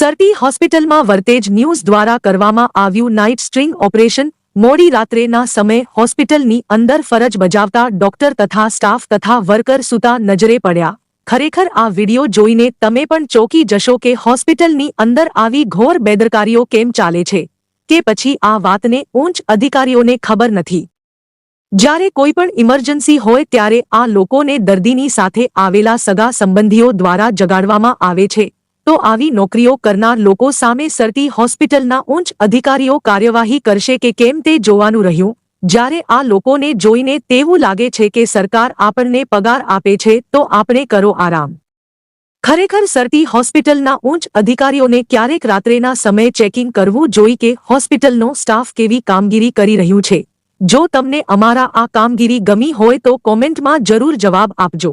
Sir T હોસ્પિટલમાં Vartej news દ્વારા કરવામાં આવ્યું નાઇટ સ્ટ્રિંગ ઓપરેશન, મોડી રાત્રેના સમયે હોસ્પિટલની અંદર ફરજ બજાવતા ડોક્ટર તથા સ્ટાફ તથા વર્કર સુતા નજરે પડ્યા. ખરેખર આ વિડિયો જોઈને તમે પણ ચોંકી જશો કે હોસ્પિટલની અંદર આવી ઘોર બેદરકારીઓ કેમ ચાલે છે, કે પછી આ વાતને ઉચ્ચ અધિકારીઓને ખબર નથી. જ્યારે કોઈ પણ ઇમરજન્સી હોય ત્યારે આ લોકોને દર્દીની સાથે આવેલા સગા સંબંધીઓ દ્વારા જગાડવામાં આવે છે. તો આવી નોકરીઓ કરનાર લોકો સામે સરતી હોસ્પિટલના ઉચ્ચ અધિકારીઓ કાર્યવાહી કરશે કે કેમ તે જોવાનું રહ્યું. જ્યારે આ લોકોને જોઈને તેવું લાગે છે કે સરકાર આપણને પગાર આપે છે, તો આપણે કરો આરામ. ખરેખર સરતી હોસ્પિટલના ઉચ્ચ અધિકારીઓને ક્યારેક રાત્રેના સમયે ચેકિંગ કરવું જોઈ કે હોસ્પિટલનો સ્ટાફ કેવી કામગીરી કરી રહ્યું છે. જો તમને અમારા આ કામગીરી ગમી હોય તો કોમેન્ટમાં જરૂર જવાબ આપજો.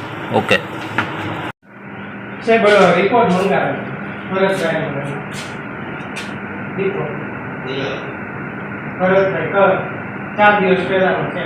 ઓકે. સાહેબ રિપોર્ટ મંગાવે. ભરતભાઈ રિપોર્ટ ભરતભાઈ કર. ચાર દિવસ પહેલાનો છે.